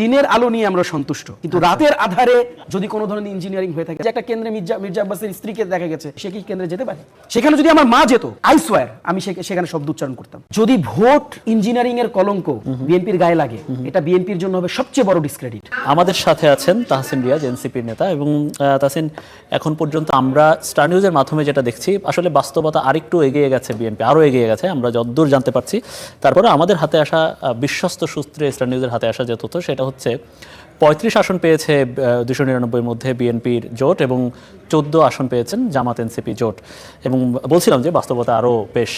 দিনের আলো নিয়ে আমরা সন্তুষ্ট। কিন্তু রাতের আধারে যদি কোনো ধরনের ইঞ্জিনিয়ারিং হয়ে থাকে যে একটা কেন্দ্রে মির্জা মির্জা আব্বাসের স্ত্রীকে দেখা গেছে সে কি কেন্দ্রে যেতে পারে? সেখানে যদি আমার মা যেত আই সোয়ার আমি সেখানে শব্দ উচ্চারণ করতাম। যদি ভোট ইঞ্জিনিয়ারিং এর কলঙ্ক বিএনপির গায়ে লাগে এটা বিএনপির জন্য হবে সবচেয়ে বড় ডিসক্রেডিট আমাদের সাথে আছেন তাহসিন রিয়াজ এনসিপির নেতা এবং তাহসিন এখন পর্যন্ত আমরা স্টার নিউজের মাধ্যমে যেটা দেখছি আসলে বাস্তবতা আরেকটু এগিয়ে গেছে বিএনপি আরও এগিয়ে গেছে আমরা যতদূর জানতে পারছি। তারপরে আমাদের হাতে আসা বিশ্বস্ত সূত্রে স্টার নিউজের হাতে আসা যে তথ্য সেটা হচ্ছে, পঁয়ত্রিশ আসন পেয়েছে দুশো নিরানব্বইয়ের মধ্যে বিএনপির জোট এবং চোদ্দ আসন পেয়েছেন জামাত এনসিপি জোট। এবং বলছিলাম যে বাস্তবতা আরও বেশ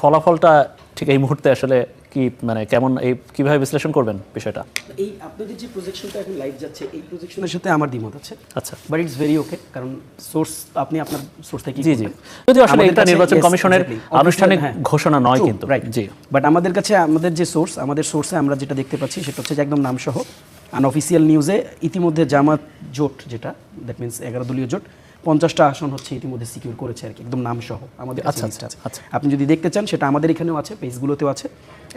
ফলাফলটা ঠিক এই মুহূর্তে আসলে কি মানে কেমন এই কীভাবে বিশ্লেষণ করবেন বিষয়টা? এই আপনাদের যে প্রজেকশনটা এখন লাইভ যাচ্ছে এই প্রজেকশনের সাথে আমার দ্বিমত আছে। আচ্ছা। বাট ইটস ভেরি ওকে কারণ সোর্স আপনি আপনার সোর্স থেকে জি জি। যদিও আসলে এটা নির্বাচন কমিশনের আনুষ্ঠানিক হ্যাঁ। ঘোষণা নয় কিন্তু। Right G. বাট আমাদের কাছে আমাদের যে সোর্স আমাদের সোর্সে আমরা যেটা দেখতে পাচ্ছি সেটা হচ্ছে যে একদম নামসহ আনঅফিসিয়াল নিউজে ইতিমধ্যে জামাত জোট যেটা দ্যাট মিনস এগারো দলীয় জোট পঞ্চাশটা আসন হচ্ছে ইতিমধ্যে সিকিউর করেছে আর কি একদম নামসহ আমাদের কাছে আচ্ছা, আচ্ছা। আপনি যদি দেখতে চান সেটা আমাদের এখানেও আছে পেজগুলোতেও আছে।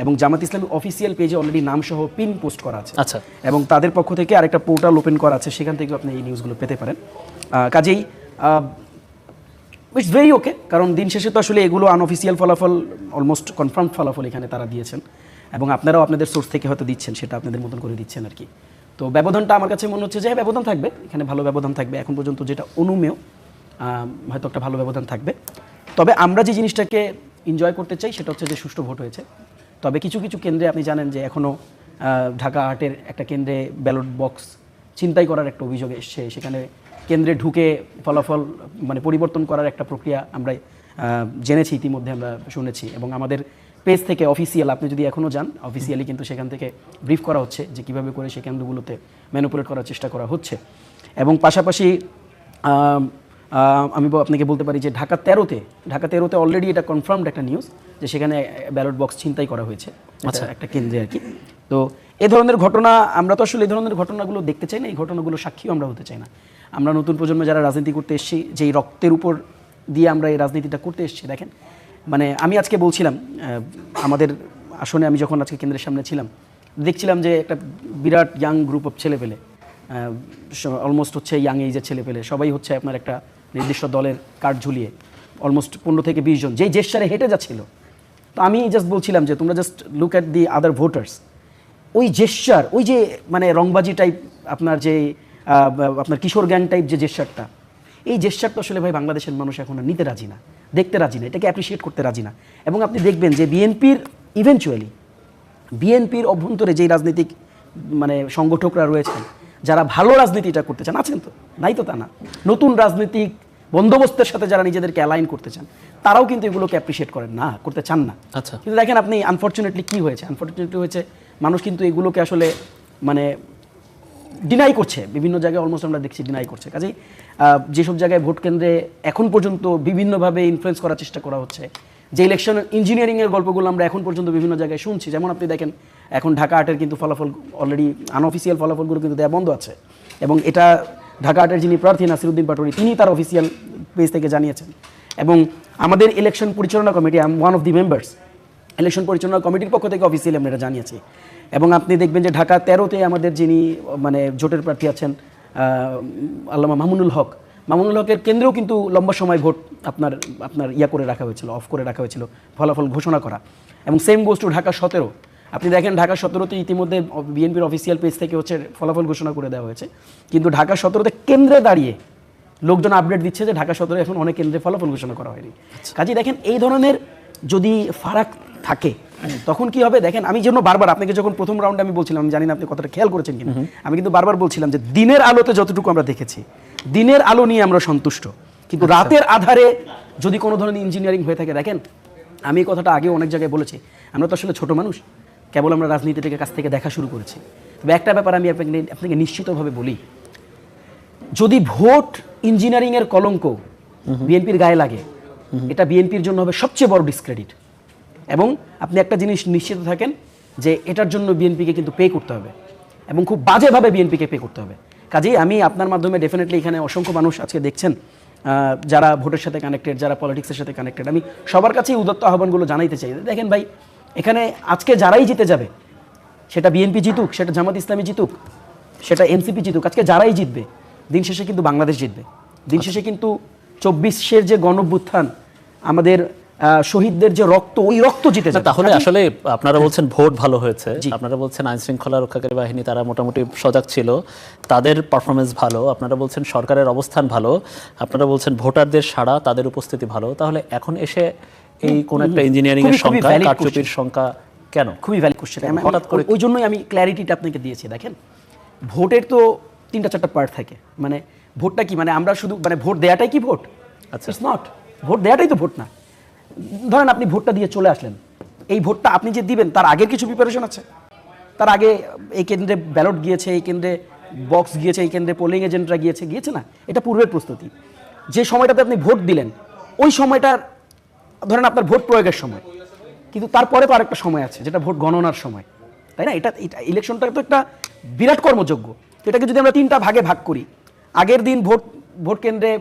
এবং জামাত ইসলামী অফিসিয়াল পেজে অলরেডি নামসহ পিন পোস্ট করা আছে। আচ্ছা। এবং তাদের পক্ষ থেকে আরেকটা পোর্টাল ওপেন করা আছে সেখান থেকেও আপনি এই নিউজগুলো পেতে পারেন। কাজেই ইটস ভেরি ওকে কারণ দিন শেষে তো আসলে এগুলো আনঅফিসিয়াল ফলাফল অলমোস্ট কনফার্ম ফলাফল এখানে তারা দিয়েছেন। এবং আপনারাও আপনাদের সোর্স থেকে হয়তো দিচ্ছেন সেটা আপনাদের মতন করে দিচ্ছেন আর কি। তো ব্যবধানটা আমার কাছে মনে হচ্ছে যে হ্যাঁ, ব্যবধান থাকবে এখানে ভালো ব্যবধান থাকবে। এখন পর্যন্ত যেটা অনুমেয় হয়তো একটা ভালো ব্যবধান থাকবে। তবে আমরা যে জিনিসটাকে এনজয় করতে চাই সেটা হচ্ছে যে সুষ্ঠু ভোট হয়েছে। তবে কিছু কিছু কেন্দ্রে আপনি জানেন যে এখনও ঢাকা আর্টের একটা কেন্দ্রে ব্যালট বক্স ছিনতাই করার একটা অভিযোগ এসছে। সেখানে কেন্দ্রে ঢুকে ফলাফল মানে পরিবর্তন করার একটা প্রক্রিয়া আমরা জেনেছি ইতিমধ্যে আমরা শুনেছি। এবং আমাদের পেজ থেকে অফিসিয়াল আপনি যদি এখনও যান অফিসিয়ালি কিন্তু সেখান থেকে ব্রিফ করা হচ্ছে যে কীভাবে করে সেই কেন্দ্রগুলোতে ম্যানুপুলেট করার চেষ্টা করা হচ্ছে। এবং পাশাপাশি আম, আপনাকে বলতে পারি যে ঢাকা তেরোতে ঢাকা তেরোতে অলরেডি এটা কনফার্মড একটা নিউজ যে সেখানে ব্যালট বক্স ছিনতাই করা হয়েছে। আচ্ছা। একটা কেন্দ্রে আর কি। তো এ ধরনের ঘটনা আমরা তো আসলে এই ধরনের ঘটনাগুলো দেখতে চাই না এই ঘটনাগুলো সাক্ষীও আমরা হতে চাই না। আমরা নতুন প্রজন্ম যারা রাজনীতি করতে এসেছি যেই রক্তের উপর দিয়ে আমরা এই রাজনীতিটা করতে এসেছি দেখেন মানে আমি আজকে বলছিলাম আমাদের আসনে আমি যখন আজকে কেন্দ্রের সামনে ছিলাম, দেখছিলাম যে একটা বিরাট ইয়াং গ্রুপ অফ ছেলে পেলে অলমোস্ট হচ্ছে ইয়াং এইজের ছেলে পেলে সবাই হচ্ছে আপনার একটা নির্দিষ্ট দলের কার্ড ঝুলিয়ে অলমোস্ট পনেরো থেকে বিশ জন যেই জেস্টারে হেঁটে যাচ্ছিল। তো আমি জাস্ট বলছিলাম যে, তোমরা just look at the other voters ওই জেস্টার ওই যে মানে রংবাজি টাইপ আপনার যে আপনার কিশোর গ্যাং টাইপ যে জেস্টারটা এই জেস্টারটা আসলে ভাই বাংলাদেশের মানুষ এখন আর নিতে রাজি না দেখতে রাজি না এটাকে অ্যাপ্রিসিয়েট করতে রাজি না। এবং আপনি দেখবেন যে বিএনপির ইভেনচুয়ালি বিএনপির অভ্যন্তরে যেই রাজনৈতিক মানে সংগঠকরা রয়েছেন যারা ভালো রাজনীতিটা করতে চান আছেন তো নাই তো তা না। নতুন রাজনৈতিক বন্দোবস্তের সাথে যারা নিজেদেরকে অ্যালাইন করতে চান তারাও কিন্তু এগুলোকে অ্যাপ্রিসিয়েট করেন। না করতে চান না। আচ্ছা। কিন্তু দেখেন আপনি আনফর্চুনেটলি কি হয়েছে? আনফর্চুনেটলি হয়েছে মানুষ কিন্তু এগুলোকে আসলে মানে ডিনাই করছে। বিভিন্ন জায়গায় অলমোস্ট আমরা দেখছি ডিনাই করছে। কাজেই যেসব জায়গায় ভোট কেন্দ্রে এখন পর্যন্ত বিভিন্নভাবে ইনফ্লুয়েন্স করার চেষ্টা করা হচ্ছে, যে ইলেকশন ইঞ্জিনিয়ারিংয়ের গল্পগুলো আমরা এখন পর্যন্ত বিভিন্ন জায়গায় শুনছি। যেমন আপনি দেখেন, এখন ঢাকা আর্টের কিন্তু ফলাফল অলরেডি আনঅফিসিয়াল ফলাফলগুলো কিন্তু দেওয়া বন্ধ আছে। এবং এটা ঢাকা আর্টের যিনি প্রার্থী নাসিরুদ্দিন পাটোয়ারি, তিনি তার অফিসিয়াল পেজ থেকে জানিয়েছেন। এবং আমাদের ইলেকশন পরিচালনা committee I am one of the members election পরিচালনা কমিটির পক্ষ থেকে অফিসিয়ালি আমরা এটা জানিয়েছি। এবং আপনি দেখবেন যে ঢাকা তেরোতে আমাদের যিনি মানে জোটের প্রার্থী আছেন আল্লামা মামুনুল হক মামুনুল হকের কেন্দ্রেও কিন্তু লম্বা সময় ভোট আপনার আপনার ইয়া করে রাখা হয়েছিল অফ করে রাখা হয়েছিল ফলাফল ঘোষণা করা। এবং সেম গোস টু ঢাকা সতেরো। আপনি দেখেন ঢাকা সতেরোতে ইতিমধ্যে বিএনপির অফিসিয়াল পেজ থেকে হচ্ছে ফলাফল ঘোষণা করে দেওয়া হয়েছে। কিন্তু ঢাকা সতেরোতে কেন্দ্রে দাঁড়িয়ে লোকজন আপডেট দিচ্ছে যে ঢাকা সতেরো এখন অনেক কেন্দ্রে ফলাফল ঘোষণা করা হয়নি। কাজে দেখেন এই ধরনের যদি ফারাক থাকে। তখন কি হবে? দেখেন আমি জন্য বারবার আপনাকে যখন প্রথম রাউন্ডে আমি বলছিলাম জানি না আপনি কতটা খেয়াল করেছেন কিনা আমি কিন্তু বারবার বলছিলাম যে দিনের আলোতে যতটুকু আমরা দেখেছি দিনের আলো নিয়ে আমরা সন্তুষ্ট। কিন্তু রাতের আধারে যদি কোনো ধরনের ইঞ্জিনিয়ারিং হয়ে থাকে দেখেন আমি এই কথাটা আগে অনেক জায়গায় বলেছি আমরা তো আসলে ছোট মানুষ কেবল আমরা রাজনীতিটাকে কাছ থেকে দেখা শুরু করেছি। তবে একটা ব্যাপার আমি আপনাকে আপনাকে নিশ্চিতভাবে বলি যদি ভোট ইঞ্জিনিয়ারিংয়ের কলঙ্ক বিএনপির গায়ে লাগে এটা বিএনপির জন্য হবে সবচেয়ে বড় ডিসক্রেডিট এবং আপনি একটা জিনিস নিশ্চিত থাকেন যে এটার জন্য বিএনপিকে কিন্তু পে করতে হবে এবং খুব বাজেভাবে বিএনপিকে পে করতে হবে। কাজেই আমি আপনার মাধ্যমে ডেফিনেটলি এখানে অসংখ্য মানুষ আজকে দেখছেন যারা ভোটের সাথে কানেক্টেড যারা পলিটিক্সের সাথে কানেক্টেড আমি সবার কাছেই উদত্ত আহ্বানগুলো জানাইতে চাই। দেখেন ভাই এখানে আজকে যারাই জিতে যাবে সেটা বিএনপি জিতুক সেটা জামাত ইসলামী জিতুক সেটা এনসিপি জিতুক আজকে যারাই জিতবে দিন শেষে কিন্তু বাংলাদেশ জিতবে। দিন শেষে কিন্তু চব্বিশের যে গণভ্যুত্থান আমাদের শহীদদের যে রক্ত ওই রক্ত জিতে যাবে তাহলে আসলে আপনারা বলছেন ভোট ভালো হয়েছে। আপনারা বলছেন আইন শৃঙ্খলা রক্ষাকারী বাহিনী তারা মোটামুটি সজাগ ছিল। তাদের পারফরমেন্স ভালো। আপনারা বলছেন সরকারের অবস্থান ভালো। আপনারা বলছেন ভোটারদের সাড়া তাদের উপস্থিতি ভালো। তাহলে এখন এসে এই কোন একটা ইঞ্জিনিয়ারিং এর সংখ্যা কারচুপির সংখ্যা কেন? খুবই ভ্যালিড কোশ্চেন হঠাৎ করে- ওই জন্যই আমি ক্ল্যারিটিটা আপনাকে দিয়েছি দেখেন। ভোটের তো তিনটা চারটা পার্ট থাকে। মানে ভোটটা কি? মানে আমরা শুধু মানে ভোট দেওয়াটাই কি ভোট? আচ্ছা। ইটস নট ভোট দেওয়াটাই তো ভোট না। ধরেন আপনি ভোটটা দিয়ে চলে আসলেন, এই ভোটটা আপনি যে দিবেন, তার আগের কিছু প্রিপারেশন আছে? তার আগে এই কেন্দ্রে ব্যালট গিয়েছে, এই কেন্দ্রে বক্স গিয়েছে, এই কেন্দ্রে পোলিং এজেন্টরা গিয়েছে গিয়েছে না? এটা পূর্বের প্রস্তুতি। যে সময়টাতে আপনি ভোট দিলেন, ওই সময়টার, ধরেন আপনার ভোট প্রয়োগের সময়, কিন্তু তারপরে তো আরেকটা সময় আছে, যেটা ভোট গণনার সময়। তাই না? এটা এটা ইলেকশনটা তো একটা বিরাট কর্মযোগ্য। এটাকে যদি আমরা তিনটা ভাগে ভাগ করি, আগের দিন ভোট ভোট কেন্দ্রে